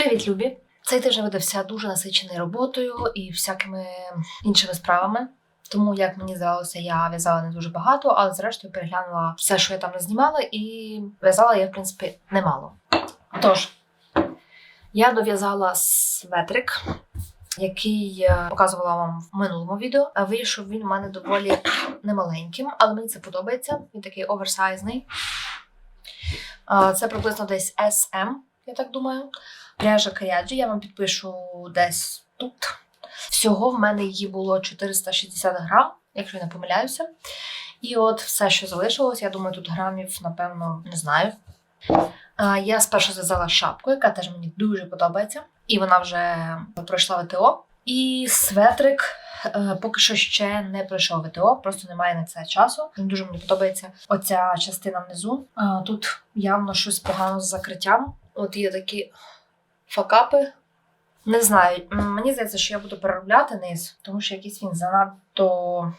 Привіт, Любі! Цей тиждень видався дуже насичений роботою і всякими іншими справами. Тому, як мені здавалося, я в'язала не дуже багато, але зрештою переглянула все, що я там не знімала, і в'язала я, в принципі, немало. Тож, я дов'язала светрик, який я показувала вам в минулому відео. Вийшов він у мене доволі немаленьким, але мені це подобається. Він такий оверсайзний. Це приблизно десь SM, я так думаю. Пряжа Каяджі, я вам підпишу десь тут. Всього в мене її було 460 грам, якщо я не помиляюся. І от все, що залишилось, я думаю, тут грамів, напевно, не знаю. Я спершу зв'язала шапку, яка теж мені дуже подобається. І вона вже пройшла ВТО. І светрик е, поки що ще не пройшов ВТО, просто немає на це часу. Дуже мені подобається оця частина внизу. Тут явно щось погано з закриттям. От є такі факапи. Не знаю, мені здається, що я буду переробляти низ, тому що якийсь він занадто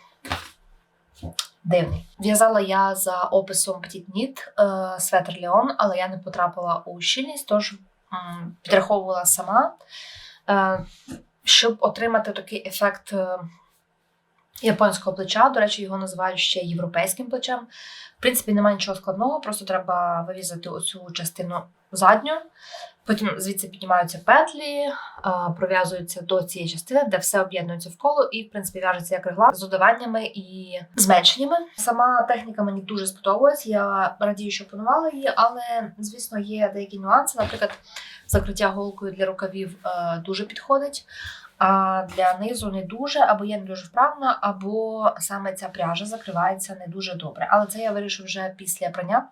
дивний. В'язала я за описом Petit Knit е, светр Леон, але я не потрапила у щільність, тож підраховувала сама, е, щоб отримати такий ефект е, японського плеча. До речі, його називають ще європейським плечем. В принципі, немає нічого складного, просто треба вирізати оцю частину задню. Потім звідси піднімаються петлі, пров'язуються до цієї частини, де все об'єднується в коло, і, в принципі, в'яжеться як регла з додаваннями і зменшеннями. Сама техніка мені дуже сподобалась. Я радію, що опанувала її, але, звісно, є деякі нюанси. Наприклад, закриття голкою для рукавів е, дуже підходить. А для низу не дуже, або є не дуже вправно, або саме ця пряжа закривається не дуже добре. Але це я вирішу вже після прання.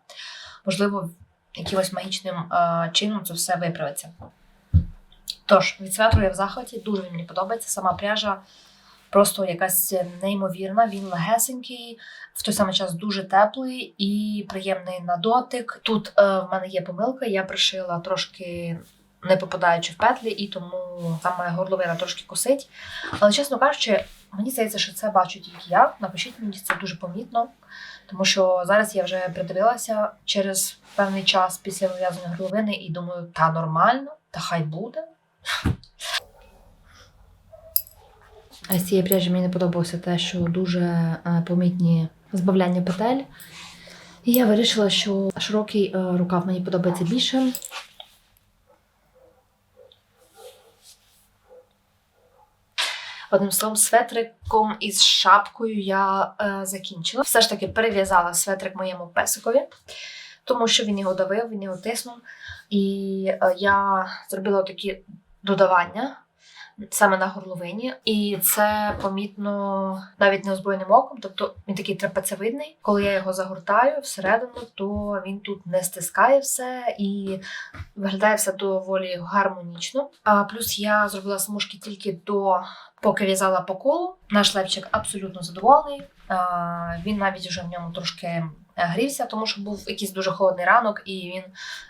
Можливо, якимось магічним е, чином це все виправиться. Тож, від светру я в захваті, дуже він мені подобається. Сама пряжа просто якась неймовірна, він легесенький, в той самий час дуже теплий і приємний на дотик. Тут е, в мене є помилка, я пришила трошки. Не попадаючи в петлі, і тому саме горловина трошки косить. Але, чесно кажучи, мені здається, що це бачу тільки я. Напишіть мені це дуже помітно. Тому що зараз я вже придивилася через певний час після вив'язання горловини і думаю, та нормально, та хай буде. А з цієї пряжі мені не подобалося те, що дуже е, помітні збавляння петель. І я вирішила, що широкий е, рукав мені подобається більше. Одним словом, светриком із шапкою я е, закінчила. Все ж таки перев'язала светрик моєму песикові, тому що він його давив, він його тиснув. І е, я зробила такі додавання саме на горловині, і це помітно навіть неозброєним оком. Тобто він такий трапецевидний. Коли я його загортаю всередину, то він тут не стискає все і виглядає все доволі гармонічно. А плюс я зробила смужки тільки до поки в'язала по колу. Наш лепчик абсолютно задоволений. А, Він навіть вже в ньому трошки е, грівся, тому що був якийсь дуже холодний ранок, і він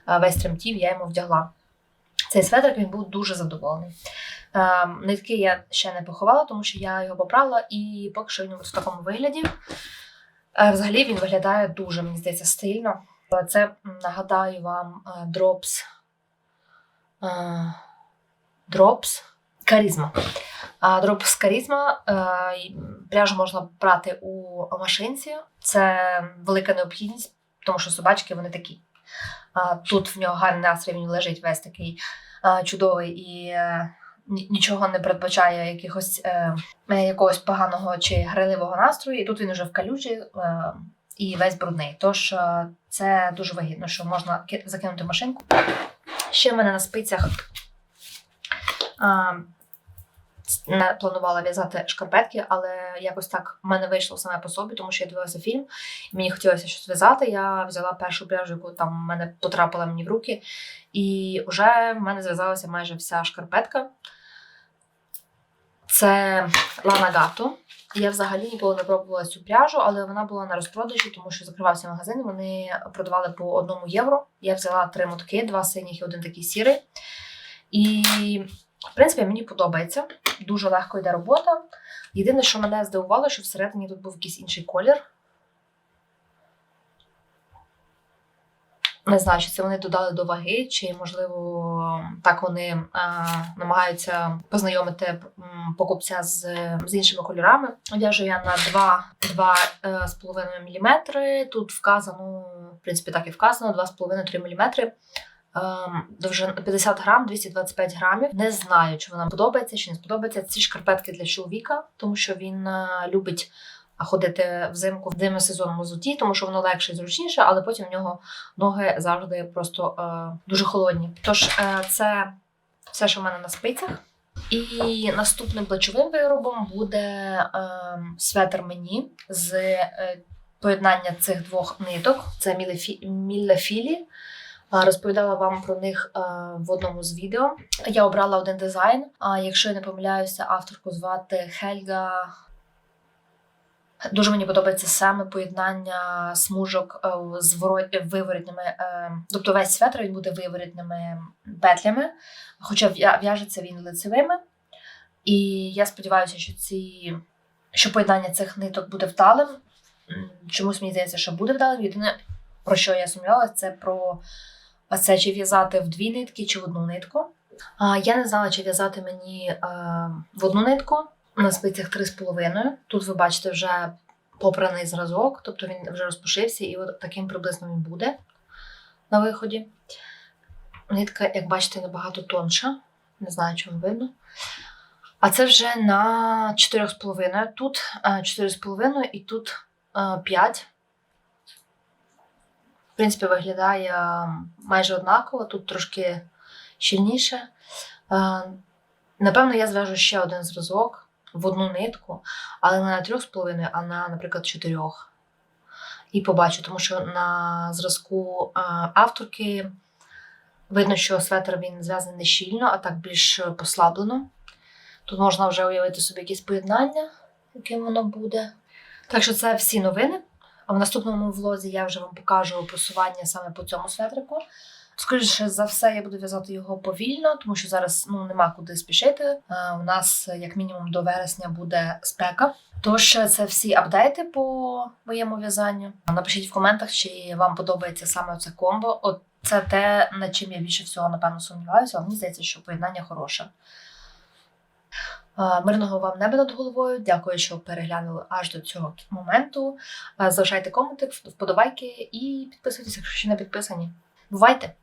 е, весь тремтів, я йому вдягла. Цей светрик він був дуже задоволений. Е, Нитки я ще не поховала, тому що я його попрала, і поки що він в такому вигляді. Е, Взагалі він виглядає дуже, мені здається, стильно. Це нагадаю вам е, Drops. е, Drops Карізма. Drops Карізма. е, Пряжу можна брати у машинці. Це велика необхідність, тому що собачки вони такі. Тут в нього гарний настрій, він лежить весь такий чудовий і е, нічого не передбачає якихось, е, е, якогось поганого чи грайливого настрою. І тут він вже в калюжі і весь брудний. Тож це дуже вигідно, що можна закинути машинку. Ще в мене на спицях не планувала в'язати шкарпетки, але якось так в мене вийшло саме по собі, тому що я дивилася фільм, і мені хотілося щось в'язати. Я взяла першу пряжу, яку там в мене потрапила мені в руки, і вже в мене зв'язалася майже вся шкарпетка. Це Lana Gato. Я взагалі ніколи не пробувала цю пряжу, але вона була на розпродажі, тому що закривався магазин. Вони продавали по одному євро. Я взяла три мотки, два синіх і один такий сірий. І, в принципі, мені подобається. Дуже легко йде робота. Єдине, що мене здивувало, що всередині тут був якийсь інший колір. Не знаю, чи це вони додали до ваги, чи можливо так вони е, намагаються познайомити покупця з, з іншими кольорами. В'яжу я на 2, 2 е, міліметри. Тут вказано, в принципі, так і вказано, 2,5-3 міліметри. Ем, Довжина 50 грам, 225 грамів. Не знаю, чи вона подобається, чи не сподобається. Ці шкарпетки для чоловіка, тому що він е, любить ходити взимку в демосезонному взутті, тому що воно легше і зручніше, але потім в нього ноги завжди просто е, дуже холодні. Тож е, це все, що в мене на спицях. І наступним плечовим виробом буде е, светр мені з е, поєднання цих двох ниток. Це мілефі- міллефілі. А, Розповідала вам про них в одному з відео. Я обрала один дизайн. А якщо я не помиляюся, авторку звати Хельга. Дуже мені подобається саме поєднання смужок е, з виворітними, е, тобто весь светр він буде виворітними петлями, хоча в'яжеться він лицевими. І я сподіваюся, що ці що поєднання цих ниток буде вдалим. Чомусь мені здається, що буде вдалим. Єдине, про що я сумнівалася, це про це чи в'язати в дві нитки, чи в одну нитку. А, я не знала, чи в'язати мені е, в одну нитку на спицях 3,5. Тут ви бачите вже попраний зразок, тобто він вже розпушився, і от таким приблизно він буде на виході. Нитка, як бачите, набагато тонша. Не знаю, чому видно. А це вже на 4,5. Тут е, 4,5 і тут е, 5. Принципі, виглядає майже однаково, тут трошки щільніше. Е, Напевно, я зв'яжу ще один зразок в одну нитку, але не на 3,5, а на, наприклад, 4. І побачу, тому що на зразку е, авторки видно, що светр він зв'язаний не щільно, а так більш послаблено. Тут можна вже уявити собі якісь поєднання, яким воно буде. Так що це всі новини. В наступному влозі я вже вам покажу просування саме по цьому светрику. Скоріше за все, я буду в'язати його повільно, тому що зараз ну нема куди спішити. Е, У нас як мінімум до вересня буде спека. Тож це всі апдейти по моєму в'язанню. Напишіть в коментах, чи вам подобається саме це комбо. От це те, над чим я більше всього напевно сумніваюся, мені здається, що поєднання хороше. Е, Мирного вам неба над головою. Дякую, що переглянули аж до цього моменту. Е, Залишайте коменти, вподобайки і підписуйтесь, якщо ще не підписані. Бувайте!